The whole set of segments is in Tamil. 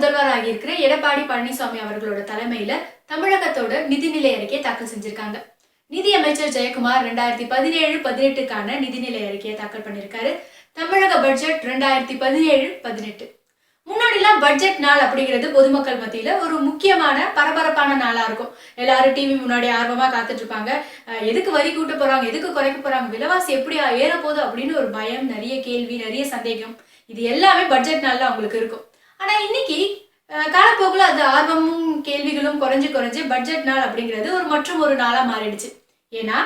முதல்வராக இருக்கிற எடப்பாடி பழனிசாமி அவர்களோட தலைமையில தமிழகத்தோட நிதிநிலை அறிக்கையை தாக்கல் செஞ்சிருக்காங்க. நிதி அமைச்சர் ஜெயக்குமார் ரெண்டாயிரத்தி பதினேழு பதினெட்டுக்கான நிதிநிலை அறிக்கையை தாக்கல் பண்ணியிருக்காரு தமிழக பட்ஜெட் ரெண்டாயிரத்தி பதினேழு பதினெட்டு. முன்னாடிலாம் பட்ஜெட் நாள் அப்படிங்கிறது பொதுமக்கள் மத்தியில ஒரு முக்கியமான பரபரப்பான நாளா இருக்கும். எல்லாரும் டிவி முன்னாடி ஆர்வமா காத்துட்டு இருப்பாங்க எதுக்கு வரி கூட்ட போறாங்க எதுக்கு குறைக்க போறாங்க விலைவாசி எப்படி ஏற போகுது அப்படின்னு ஒரு பயம் நிறைய கேள்வி நிறைய சந்தேகம். இது எல்லாமே பட்ஜெட் நாள்ல அவங்களுக்கு இருக்கும். ஆனால் இன்னைக்கு காலப்போக்கில் அது ஆர்வமும் கேள்விகளும் குறைஞ்சு குறைஞ்சு பட்ஜெட் நாள் அப்படிங்கிறது ஒரு மற்றும் ஒரு நாளாக மாறிடுச்சு. ஏன்னா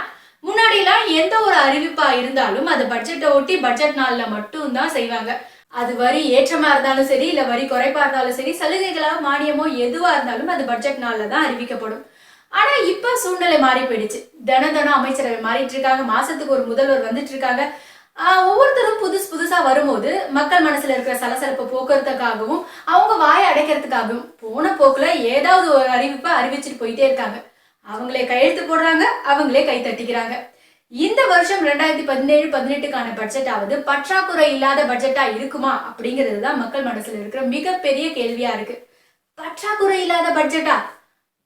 முன்னாடிலாம் எந்த ஒரு அறிவிப்பாக இருந்தாலும் அது பட்ஜெட்டை ஒட்டி பட்ஜெட் நாளில் மட்டும்தான் செய்வாங்க. அது வரி ஏற்றமாக இருந்தாலும் சரி இல்லை வரி குறைப்பாக இருந்தாலும் சரி சலுகைகளாக மானியமோ எதுவாக இருந்தாலும் அது பட்ஜெட் நாளில் தான் அறிவிக்கப்படும். ஆனால் இப்போ சூழ்நிலை மாறி போயிடுச்சு. தினம் தினம் அமைச்சரவை மாறிட்டு இருக்காங்க. மாசத்துக்கு ஒரு முதல்வர் வந்துட்டு இருக்காங்க. ஒவ்வொருத்தரும் புதுசு புதுசா வரும்போது மக்கள் மனசுல இருக்கிற சலசலப்பை போக்குறதுக்காகவும் அவங்க வாயை அடைக்கிறதுக்காகவும் போன போக்குல ஏதாவது ஒரு அறிவிப்பை அறிவிச்சுட்டு போயிட்டே இருக்காங்க. அவங்களே கையெழுத்து போடுறாங்க அவங்களே கை தட்டிக்கிறாங்க. இந்த வருஷம் ரெண்டாயிரத்தி பதினேழு பதினெட்டுக்கான பட்ஜெட்டாவது பற்றாக்குறை இல்லாத பட்ஜெட்டா இருக்குமா அப்படிங்கிறது தான் மக்கள் மனசுல இருக்கிற மிகப்பெரிய கேள்வியா இருக்கு. பற்றாக்குறை இல்லாத பட்ஜெட்டா?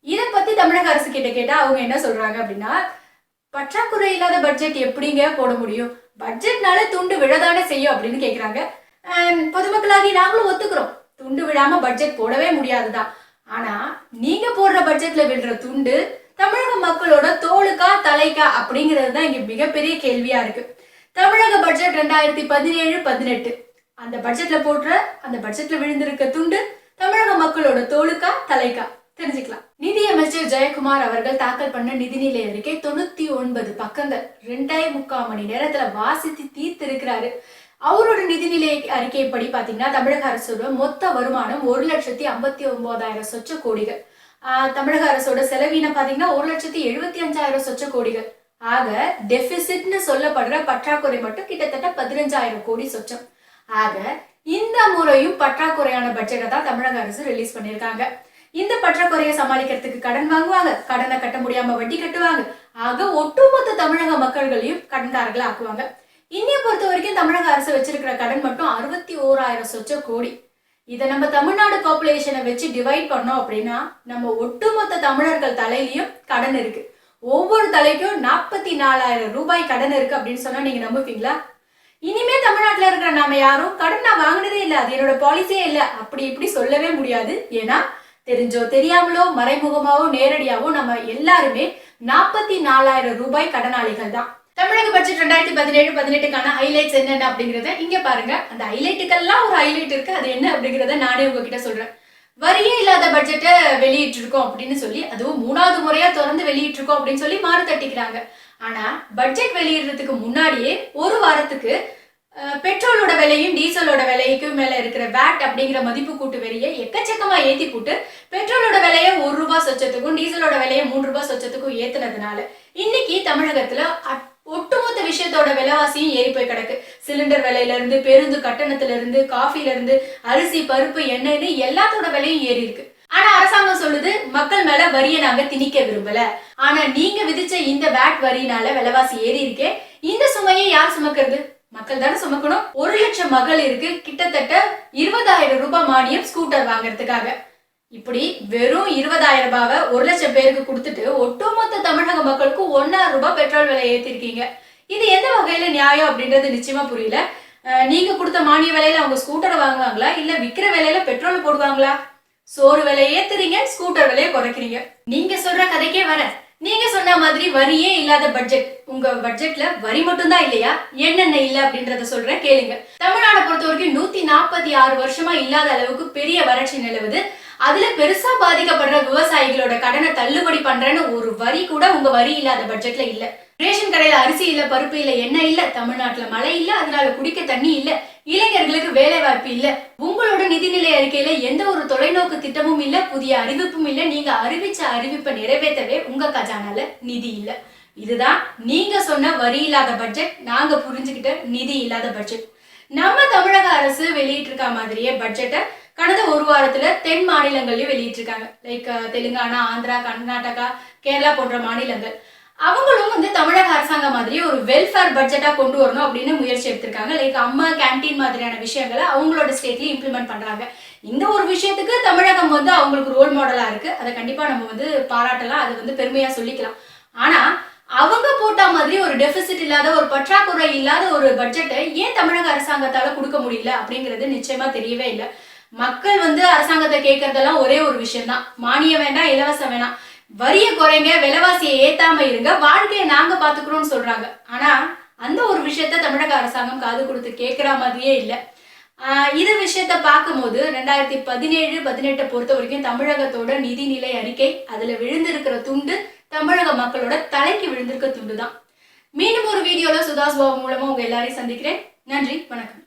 இதை பத்தி தமிழக அரசு கிட்ட கேட்டா அவங்க என்ன சொல்றாங்க அப்படின்னா பற்றாக்குறை இல்லாத பட்ஜெட் எப்படிங்க போட முடியும்? பட்ஜெட்னால துண்டு விழதானே செய்யும் அப்படின்னு கேட்குறாங்க பொதுமக்களாகி நாங்களும் ஒத்துக்கிறோம். துண்டு விழாம பட்ஜெட் போடவே முடியாதுதான். ஆனா நீங்க போடுற பட்ஜெட்ல விழுற துண்டு தமிழக மக்களோட தோலுக்கா தலைக்கா அப்படிங்கிறது தான் இங்க மிகப்பெரிய கேள்வியா இருக்கு. தமிழக பட்ஜெட் ரெண்டாயிரத்தி பதினேழு பதினெட்டு. அந்த பட்ஜெட்ல போடுற அந்த பட்ஜெட்ல விழுந்திருக்க துண்டு தமிழக மக்களோட தோலுக்கா தலைக்கா தெரிஞ்சுக்கலாம். நிதியமைச்சர் ஜெயக்குமார் அவர்கள் தாக்கல் பண்ண நிதிநிலை அறிக்கை தொண்ணூத்தி ஒன்பது பக்கங்கள். ரெண்டே முக்கால் மணி நேரத்துல வாசித்து தீர்த்து இருக்கிறாரு அவரோட நிதிநிலை அறிக்கைப்படி பாத்தீங்கன்னா தமிழக அரசோட மொத்த வருமானம் ஒரு லட்சத்தி ஐம்பத்தி ஒன்பதாயிரம் சொச்ச கோடிகள். தமிழக அரசோட செலவீனம் பாத்தீங்கன்னா ஒரு லட்சத்தி எழுபத்தி அஞ்சாயிரம் சொச்ச கோடிகள். ஆக டெபிசிட்னு சொல்லப்படுற பற்றாக்குறை மட்டும் கிட்டத்தட்ட பதினஞ்சாயிரம் கோடி சொச்சம். ஆக இந்த முறையும் பற்றாக்குறையான பட்ஜெட்டை தான் தமிழக அரசு ரிலீஸ் பண்ணியிருக்காங்க. இந்த பற்றாக்குறையை சமாளிக்கிறதுக்கு கடன் வாங்குவாங்க. கடனை கட்ட முடியாம வட்டி கட்டுவாங்க. ஆக ஒட்டுமொத்த தமிழக மக்கள்களையும் கடன்காரர்களா ஆக்குவாங்க. இன்னைய பொறுத்த வரைக்கும் தமிழக அரசு வச்சிருக்கிற கடன் மட்டும் அறுபத்தி ஓராயிரம் சொச்ச கோடி. இதை நம்ம தமிழ்நாடு பாப்புலேஷனை வச்சு டிவைட் பண்ணோம் அப்படின்னா நம்ம ஒட்டுமொத்த தமிழர்கள் தலையிலயும் கடன் இருக்கு. ஒவ்வொரு தலைக்கும் நாற்பத்தி நாலாயிரம் ரூபாய் கடன் இருக்கு அப்படின்னு சொன்னா நீங்க நம்புவீங்களா? இனிமே தமிழ்நாட்டில் இருக்கிற நாம யாரும் கடன் நான் வாங்கினதே இல்லை அது என்னோட பாலிசியே இல்லை. அப்படி இப்படி சொல்லவே முடியாது. ஏன்னா தெரிஞ்சோ தெரியாமலோ மறைமுகமாவோ நேரடியாவோ நம்ம எல்லாருமே நாற்பத்தி நாலாயிரம் ரூபாய் கடனாளிகள் தான். தமிழக பட்ஜெட் ரெண்டாயிரத்தி பதினேழு பதினெட்டுக்கான ஹைலைட்ஸ் என்னென்ன அப்படிங்கறத இங்க பாருங்க. அந்த ஹைலைட்டுக்கெல்லாம் ஒரு ஹைலைட் இருக்கு. அது என்ன அப்படிங்கறத நானே உங்ககிட்ட சொல்றேன். வரியே இல்லாத பட்ஜெட்டை வெளியிட்டிருக்கோம் அப்படின்னு சொல்லி அதுவும் மூணாவது முறையா திறந்து வெளியிட்டிருக்கோம் அப்படின்னு சொல்லி மாறு தட்டிக்கிறாங்க. ஆனா பட்ஜெட் வெளியிடுறதுக்கு முன்னாடியே ஒரு வாரத்துக்கு பெட்ரோலோட விலையும் டீசலோட விலைக்கும் மேல இருக்கிற வேட் அப்படிங்கிற மதிப்பு கூட்டு வரியை எக்கச்சக்கமா ஏத்தி போட்டு பெட்ரோலோட விலையை ஒரு ரூபாய் சொச்சத்துக்கும் டீசலோட விலையை மூன்று ரூபாய் சொச்சத்துக்கும் ஏத்துனதுனால இன்னைக்கு தமிழகத்துல அட்- ஒட்டுமொத்த விஷயத்தோட விலைவாசியும் ஏறி போய் கிடக்கு. சிலிண்டர் விலையில இருந்து பேருந்து கட்டணத்துல இருந்து காஃபில இருந்து அரிசி பருப்பு எண்ணெய்னு எல்லாத்தோட விலையும் ஏறி இருக்கு. ஆனா அரசாங்கம் சொல்லுது மக்கள் மேல வரியை நாங்க திணிக்க விரும்பல. ஆனா நீங்க விதிச்ச இந்த வேட் வரியினால விலைவாசி ஏறி இருக்கே இந்த சுமையை யார் சுமக்கிறது? மக்கள் தானே சுமக்கணும்? ஒரு லட்சம் மகளிருக்கு கிட்டத்தட்ட இருபதாயிரம் ரூபாய் மானியம் ஸ்கூட்டர் வாங்குறதுக்காக. இப்படி வெறும் இருபதாயிரம் ரூபாவை ஒரு லட்சம் பேருக்கு கொடுத்துட்டு ஒட்டுமொத்த தமிழக மக்களுக்கு ஒன்னாயிரம் ரூபாய் பெட்ரோல் விலை ஏத்திருக்கீங்க. இது எந்த வகையில நியாயம் அப்படின்றது நிச்சயமா புரியல. நீங்க கொடுத்த மானிய விலையில அவங்க ஸ்கூட்டரை வாங்குவாங்களா? இல்ல விக்கிற விலையில பெட்ரோல் போடுவாங்களா? சோறு விலையை ஏத்துறீங்க ஸ்கூட்டர் விலையை குறைக்கிறீங்க. நீங்க சொல்ற கதைக்கே வரேன் நீங்க சொன்ன மாதிரி வரியே இல்லாத பட்ஜெட் உங்க பட்ஜெட்ல வரி மட்டும்தான் இல்லையா? என்னென்ன இல்ல அப்படின்றத சொல்றேன் கேளுங்க. தமிழ்நாடு பொறுத்த வரைக்கும் நூத்தி நாற்பத்தி ஆறு வருஷமா இல்லாத அளவுக்கு பெரிய வறட்சி நிலவுது. அதுல பெருசா பாதிக்கப்படுற விவசாயிகளோட கடனை தள்ளுபடி பண்றேன்னு ஒரு வரி கூட உங்க வரி இல்லாத பட்ஜெட்ல இல்ல. ரேஷன் கடையில அரிசி இல்ல பருப்பு இல்ல எண்ணெய் இல்ல தமிழ்நாட்டுல மழை இல்ல அதனால குடிக்க தண்ணி இல்ல இளைஞர்களுக்கு வேலை வாய்ப்பு இல்ல உங்களோட நிதிநிலை அறிக்கையில எந்த ஒரு தொலைநோக்கு திட்டமும் இல்ல புதிய அறிவிப்பும் இல்ல நீங்க அறிவிச்ச அறிவிப்பை நிறைவேற்றவே உங்க கஜானால நிதி இல்ல. இதுதான் நீங்க சொன்ன வரி இல்லாத பட்ஜெட் நாங்க புரிஞ்சுக்கிட்ட நிதி இல்லாத பட்ஜெட் நம்ம தமிழக அரசு வெளியிட்டிருக்க மாதிரியே பட்ஜெட்டை கடந்த ஒரு வாரத்துல தென் மாநிலங்கள்லயும் வெளியிட்டிருக்காங்க. லைக் தெலுங்கானா ஆந்திரா கர்நாடகா கேரளா போன்ற மாநிலங்கள். அவங்களும் வந்து தமிழக அரசாங்கம் மாதிரி ஒரு வெல்ஃபேர் பட்ஜெட்டா கொண்டு வரணும் அப்படின்னு முயற்சி எடுத்திருக்காங்க. லைக் அம்மா கேண்டீன் மாதிரியான விஷயங்களை அவங்களோட ஸ்டேட்லயும் இம்ப்ளிமெண்ட் பண்றாங்க. இந்த ஒரு விஷயத்துக்கு தமிழகம் வந்து அவங்களுக்கு ரோல் மாடலா இருக்கு. அதை கண்டிப்பா நம்ம வந்து பாராட்டலாம். அது வந்து பெருமையா சொல்லிக்கலாம். ஆனா அவங்க போட்ட மாதிரி ஒரு டெபிசிட் இல்லாத ஒரு பற்றாக்குறை இல்லாத ஒரு பட்ஜெட்டை ஏன் தமிழக அரசாங்கத்தால கொடுக்க முடியல அப்படிங்கிறது நிச்சயமா தெரியவே இல்லை. மக்கள் வந்து அரசாங்கத்தை கேட்கறதெல்லாம் ஒரே ஒரு விஷயம் தான் மானியம் வேண்டாம் இலவசம் வேணாம். வரிய குறைங்க விலைவாசியை ஏத்தாம இருங்க வாழ்க்கையை நாங்க பாத்துக்கிறோம்னு சொல்றாங்க. ஆனா அந்த ஒரு விஷயத்த தமிழக அரசாங்கம் காது கொடுத்து கேட்கிற மாதிரியே இல்லை. இது விஷயத்த பார்க்கும்போது ரெண்டாயிரத்தி பதினேழு பதினெட்டை பொறுத்த வரைக்கும் தமிழகத்தோட நிதிநிலை அறிக்கை அதுல விழுந்திருக்கிற துண்டு தமிழக மக்களோட தலைக்கு விழுந்திருக்க துண்டு தான் மீண்டும் ஒரு வீடியோல சுதாஸ் பாபு மூலமா உங்க எல்லாரையும் சந்திக்கிறேன். நன்றி வணக்கம்.